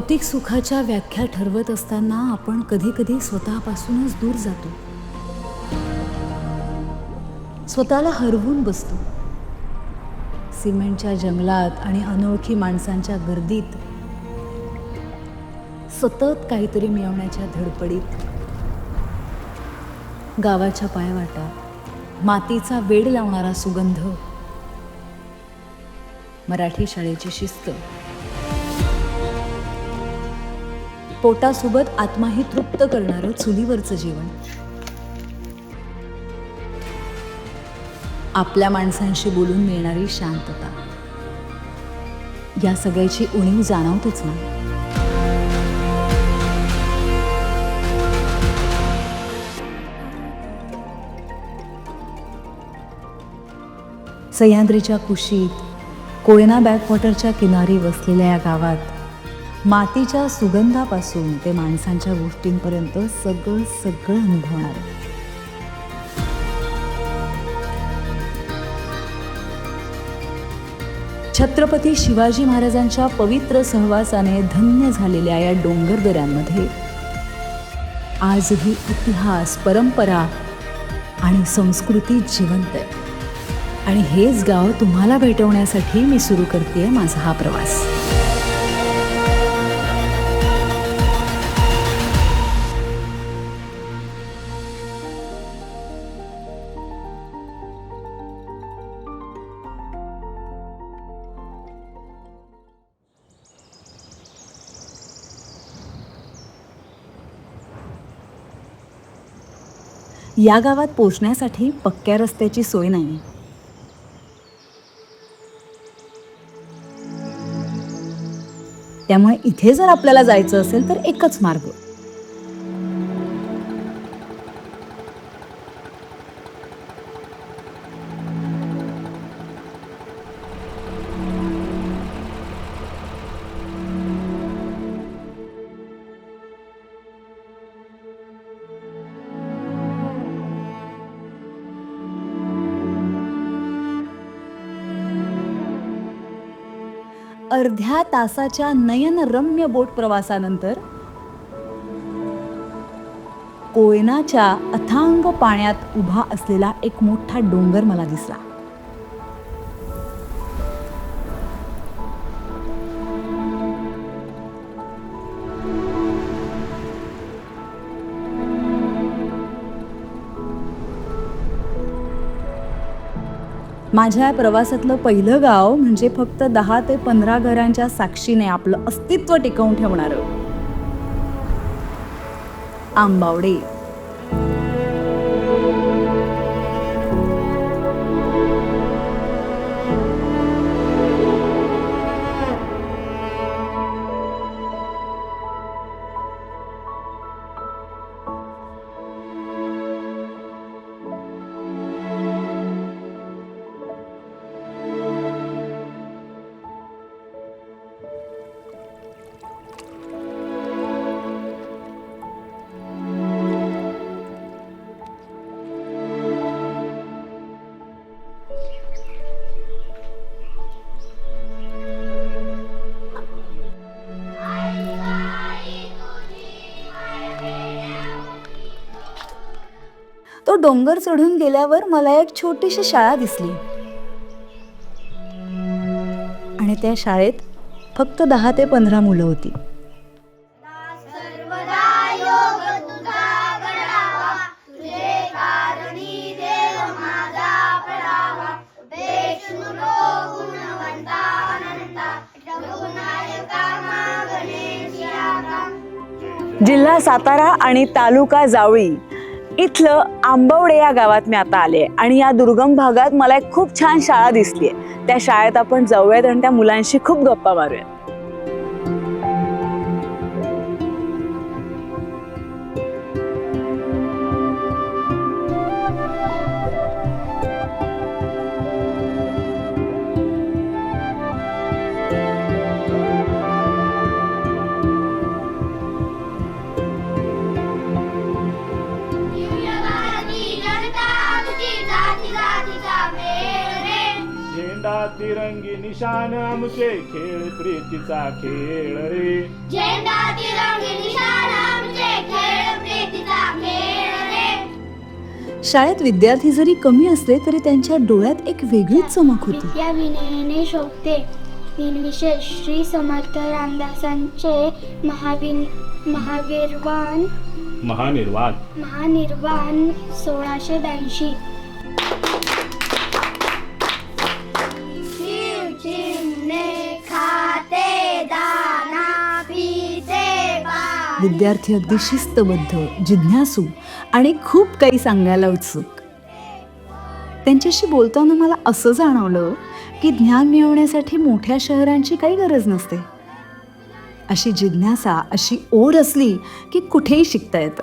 भौतिक सुखाच्या व्याख्या ठरवत असताना आपण कधी कधी स्वतःपासूनच दूर जातो. स्वतःला हरवून बसतो. सिमेंटच्या जंगलात आणि अनोळखी माणसांच्या गर्दीत. सतत काहीतरी मिळवण्याच्या धडपडीत. गावाच्या पायवाटा मातीचा वेड लावणारा सुगंध. मराठी शाळेची शिस्त. पोटासोबत आत्माही तृप्त करणारं चुलीवरचं जेवण. आपल्या माणसांशी बोलून मिळणारी शांतता. या सगळ्याची उणीव जाणवतेच ना? सह्याद्रीच्या कुशीत कोयना बॅकवॉटरच्या किनारी वसलेल्या या गावात मातीच्या सुगंधापासून ते माणसांच्या गोष्टींपर्यंत सगळं सगळं अनुभवणार आहे. छत्रपती शिवाजी महाराजांच्या पवित्र सहवासाने धन्य झालेल्या या डोंगरदऱ्यांमध्ये आजही इतिहास परंपरा आणि संस्कृती जिवंत आहे आणि हेच गाव तुम्हाला भेटवण्यासाठी मी सुरू करते माझा हा प्रवास या गावात पोचण्यासाठी पक्क्या रस्त्याची सोय नाही. त्यामुळे इथे जर आपल्याला जायचं असेल तर एकच मार्ग. अर्ध्या तासाच्या नयनरम्य बोट प्रवासानंतर कोयनाच्या अथांग पाण्यात उभा असलेला एक मोठा डोंगर मला दिसला. माझ्या प्रवासातलं पहिलं गाव म्हणजे फक्त दहा ते पंधरा घरांच्या साक्षीने आपलं अस्तित्व टिकवून ठेवणारं. आंबावडे. डोंगर चढून गेल्यावर मला एक छोटीशी शाळा दिसली. आणि त्या शाळेत फक्त दहा ते पंधरा मुलं होती. जिल्हा सातारा आणि तालुका जावळी इथलं आंबवडे या गावात मी आता आले आणि या दुर्गम भागात मला एक खूप छान शाळा दिसली आहे. त्या शाळेत आपण जाऊयात आणि त्या मुलांशी खूप गप्पा मारूयात. तिरंगी निशान आमचे खेळ प्रीतीचा खेळ रे. झेंडा तिरंगी निशाण आमचे खेळ प्रीतीचा खेळ रे. शाळेत विद्यार्थी जरी कमी असले तरी त्यांच्या डोळ्यात एक वेगळीच चमक होती. विद्या विनयने शोभते. विशेष श्री समर्थ रामदासांचे महाविन महावीरवान महानिर्वाण. महानिर्वाण सोळाशे ब्याऐंशी. विद्यार्थी अगदी शिस्तबद्ध जिज्ञासू आणि खूप काही सांगायला उत्सुक. त्यांच्याशी बोलताना मला असं जाणवलं की ज्ञान मिळवण्यासाठी मोठ्या शहरांची काही गरज नसते. अशी जिज्ञासा अशी ओढ असली की कुठेही शिकता येतं.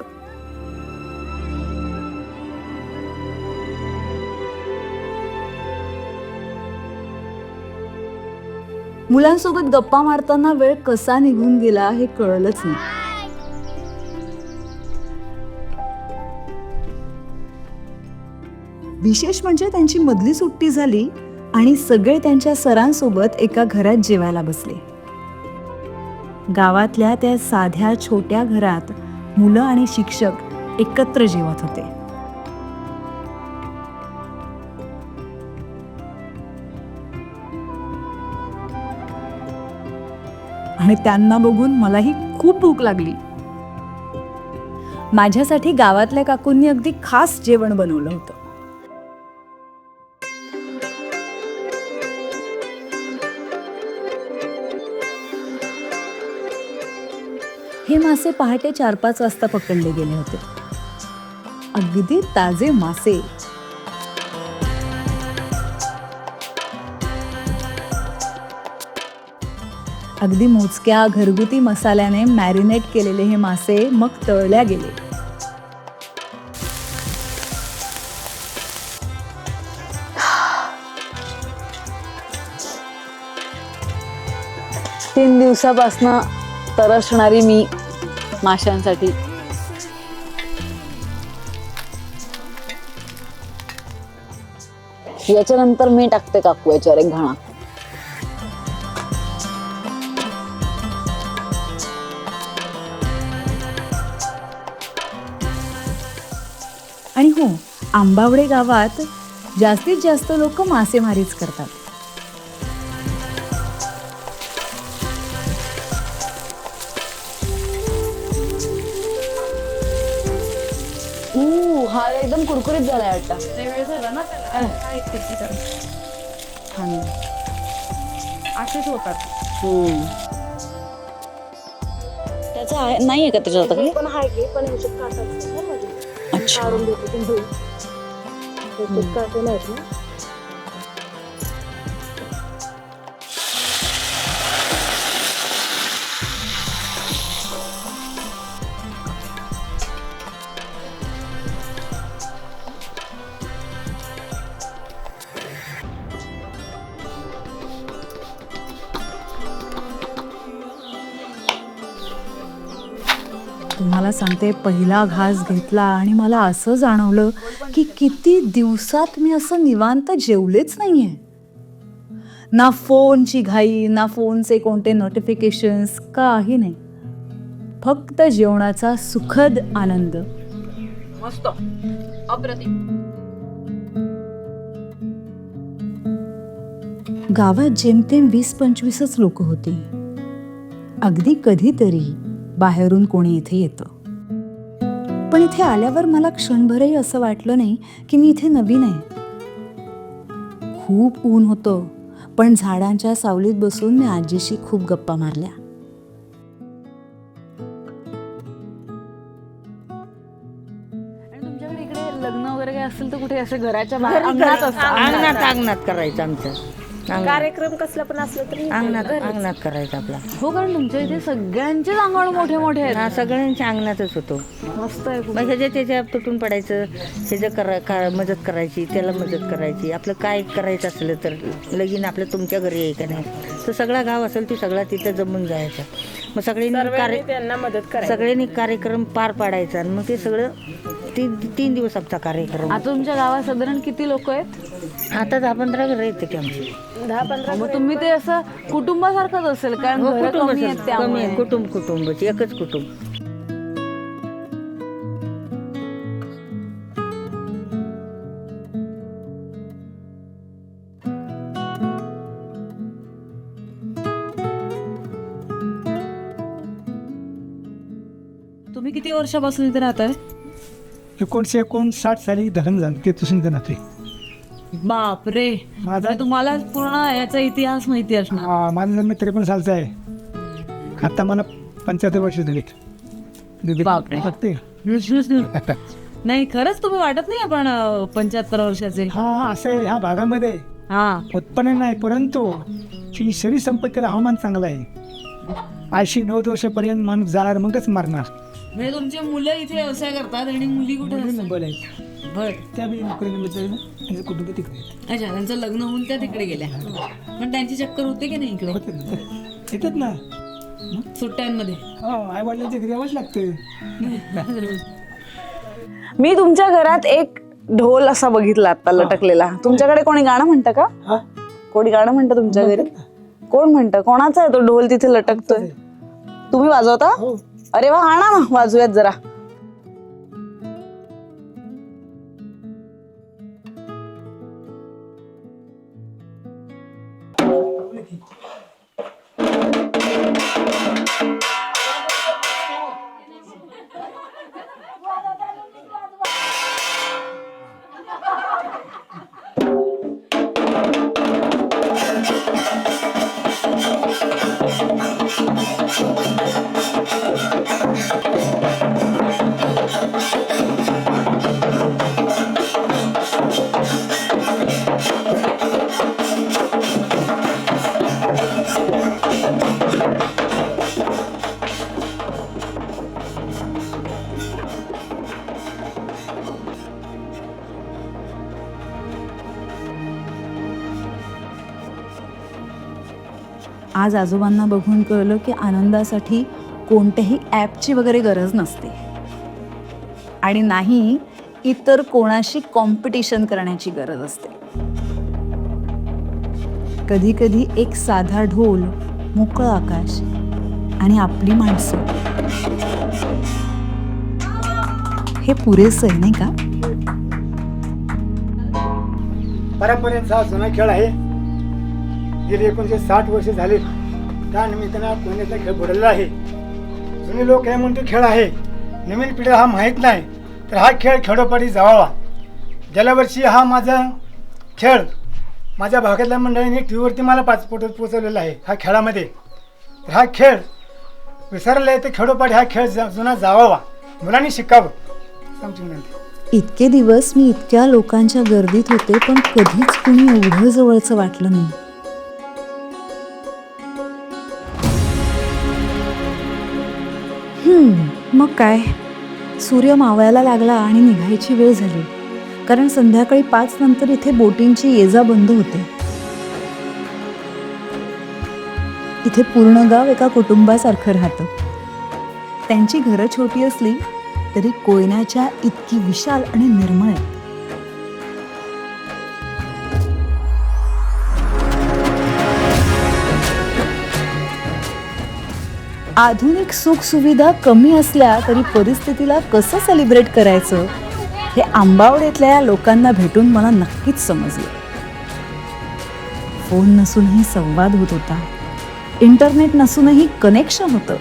मुलांसोबत गप्पा मारताना वेळ कसा निघून गेला हे कळलंच नाही. विशेष म्हणजे त्यांची मधली सुट्टी झाली आणि सगळे त्यांच्या सरांसोबत एका घरात जेवायला बसले. गावातल्या त्या साध्या छोट्या घरात मुलं आणि शिक्षक एकत्र जेवत होते. आणि त्यांना बघून मलाही खूप भूक लागली. माझ्यासाठी गावातल्या काकूंनी अगदी खास जेवण बनवलं होतं. हे मासे पहाटे चार पाच वाजता पकडले गेले होते. अगदी ताजे मासे. अगदी मोजक्या घरगुती मसाल्याने मॅरिनेट केलेले हे मासे मग तळल्या गेले. तीन दिवसापासनं तरसणारी मी माशांसाठी. याच्यानंतर मी टाकते काकू याच्यावर एक घाणा. आणि हो आंबावडे गावात जास्तीत जास्त लोक मासेमारीच करतात. हा एकदम कुरकुरीत झालाय वाटतं. छान. असेच होतात. हम्म. त्याचं आहे नाहीये का त्याच्यात आता काही? पण आहे की पण ह्याच्यात काटा असतात ना मध्ये. अच्छा. काढून देते तुम्ही ह्याच्यात काटे नाहीत ना? तुम्हाला सांगते पहिला घास घेतला आणि मला असं जाणवलं की किती दिवसात मी असं निवांत जेवलेच नाहीये. ना फोनची घाई ना फोनचे कोणते नोटिफिकेशन्स काही नाही. फक्त जेवणाचा सुखद आनंद. मस्त. गावात जेमतेम वीस पंचवीसच लोक होती. अगदी कधीतरी बाहेरून कोणी इथे येतं. पण इथे आल्यावर मला क्षणभरही असं वाटलं नाही की मी इथे नवीन आहे. खूप ऊन होतं पण झाडांच्या सावलीत बसून मी आजीशी खूप गप्पा मारल्या. तुमच्याकडे इकडे लग्न वगैरे काय असेल तर कुठे असं घराच्या बाहेर अंगणात अंगणात करायचं. आमचं अंगणात कार्यक्रम कसला पण असला तरी अंगणात अंगणात करायचं आपला. हो कारण तुमच्या इथे सगळ्यांचेच अंगण मोठे मोठे आहेत. हा सगळ्यांच्या अंगणातच होतो. मस्त आहे खूप. मग ह्याच्या त्याच्या तुटून पडायचं ह्याच्या करा का मदत करायची त्याला मदत करायची आपलं काय करायचं असलं तर लगीन आपलं तुमच्या घरी आहे का नाही? तर सगळा गाव असेल ते सगळा तिथं जमून जायचा. मग सगळ्यांनी कार्य त्यांना मदत करायची. सगळ्यांनी कार्यक्रम पार पाडायचा आणि मग ते सगळं तीन तीन दिवस आमचा कार्यक्रम. आता तुमच्या गावात साधारण किती लोक आहेत? आता दहा पंधरा घर येते की आमची. दहा पंधरा मग तुम्ही ते असं कुटुंबासारखंच असेल कारण हो, घरं कुटुंब कमी आहेत कमी त्यामुळे. आहे कुटुंब कुटुंबच एकच कुटुंब. तुम्ही किती वर्षापासून इथे राहताय? एकोणीसशे एकोणसाठ साली धरण झालं ते तुसून राहते बापरे. माझा तुम्हाला पूर्ण याचा इतिहास माहिती असणार. हा, माझा जन्म त्रेपन्न सालचा आहे. आता मला पंच्याहत्तर वर्ष बापरे. बघते नाही खरंच तुम्ही वाटत नाही आपण पंच्याहत्तर वर्षाचे? हा असं आहे ह्या भागामध्ये. हा. उत्पन्न नाही परंतु ही शरीर संपत्तीला हवामान चांगलं आहे. ऐंशी नव्वद वर्षापर्यंत माणूस जाणार मगच मारणार. म्हणजे तुमचे मुलं इथे व्यवसाय करतात आणि मुली कुठे मुली असतात? आहेत. बर. त्या बी नोकरीनिमित्त त्यांचं कुटुंब तिकडे आहेत. अच्छा त्यांचं लग्न होऊन त्या तिकडे गेल्या. पण त्यांची चक्कर होते की नाही इकडे? होते ना. येतात ना. सुट्ट्यांमध्ये. हो आई वडिलांच्या घरी यावंच लागतं. मी तुमच्या घरात एक ढोल असा बघितला आता लटकलेला. तुमच्याकडे कोणी गाणं म्हणतं का? हा? कोणी गाणं म्हणतं तुमच्या घरी? कोण म्हणतं? कोणाचा आहे तो ढोल तिथे लटकतोय? तुम्ही वाजवता? हो. अरे वा आणा ना वाजूयात जरा. आज आजोबांना बघून कळलं की आनंदासाठी कोणत्याही ॲपची वगैरे गरज नसते. आणि नाही इतर कोणाशी कॉम्पिटिशन करण्याची गरज असते. कधी कधी एक साधा ढोल मोकळं आकाश आणि आपली माणसं. हे पुरेसं आहे नाही का? परंपरेचा जुना खेळ आहे. गेली एकोणीसशे साठ वर्ष झाले. त्या निमित्तानं पुण्यातला खेळ बुडलेला आहे. जुने लोक हे म्हणतो खेळ आहे. नवीन पिढीला हा माहीत नाही तर हा खेळ खेडोपाडी जावावा. गेल्या वर्षी हा माझा खेळ माझ्या भागातल्या मंडळींनी टी व्हीवरती मला पाचपोट पोचवलेला आहे हा खेळामध्ये. तर हा खेळ विसरला आहे तर खेडोपाडी हा खेळ जुना जावावा. मुलांनी शिकावं. आमची विनंती. इतके दिवस मी इतक्या लोकांच्या गर्दीत होते पण कधीच कुणी एवढं जवळचं वाटलं नाही. मग काय? सूर्य मावळायला लागला आणि निघायची वेळ झाली. कारण संध्याकाळी पाच नंतर इथे बोटींची ये जा बंद होते. इथे पूर्ण गाव एका कुटुंबासारखं राहतं. त्यांची घरं छोटी असली तरी कोयनाच्या इतकी विशाल आणि निर्मळ आधुनिक सुखसुविधा कमी असल्या तरी परिस्थितीला कसं सेलिब्रेट करायचं? हे आंबावडेतल्या लोकांना भेटून मला नक्कीच समजलं. फोन नसूनही संवाद होत होता. इंटरनेट नसूनही कनेक्शन होतं.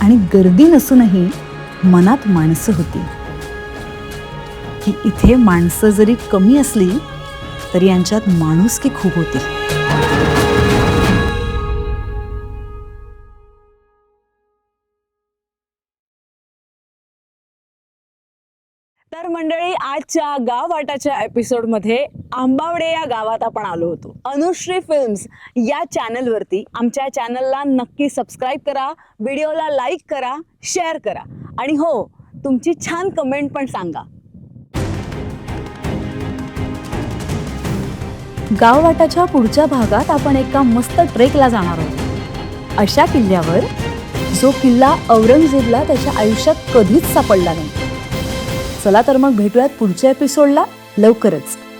आणि गर्दी नसूनही मनात माणसं होती. की इथे माणसं जरी कमी असली तरी यांच्यात माणुसकी खूप होती. आजच्या गाव वाटाच्या एपिसोडमध्ये आंबावडे या गावात आपण आलो होतो. अनुश्री फिल्म्स या चॅनलवरती आमच्या चॅनलला नक्की सबस्क्राईब करा व्हिडिओला लाईक करा शेअर करा. आणि हो तुमची छान कमेंट पण सांगा. गाववाटाच्या पुढच्या भागात आपण एका मस्त ट्रेकला जाणार आहोत. अशा किल्ल्यावर जो किल्ला औरंगजेबला त्याच्या आयुष्यात कधीच सापडला नाही. चला तर मग भेटूयात पुढच्या एपिसोडला लवकरच.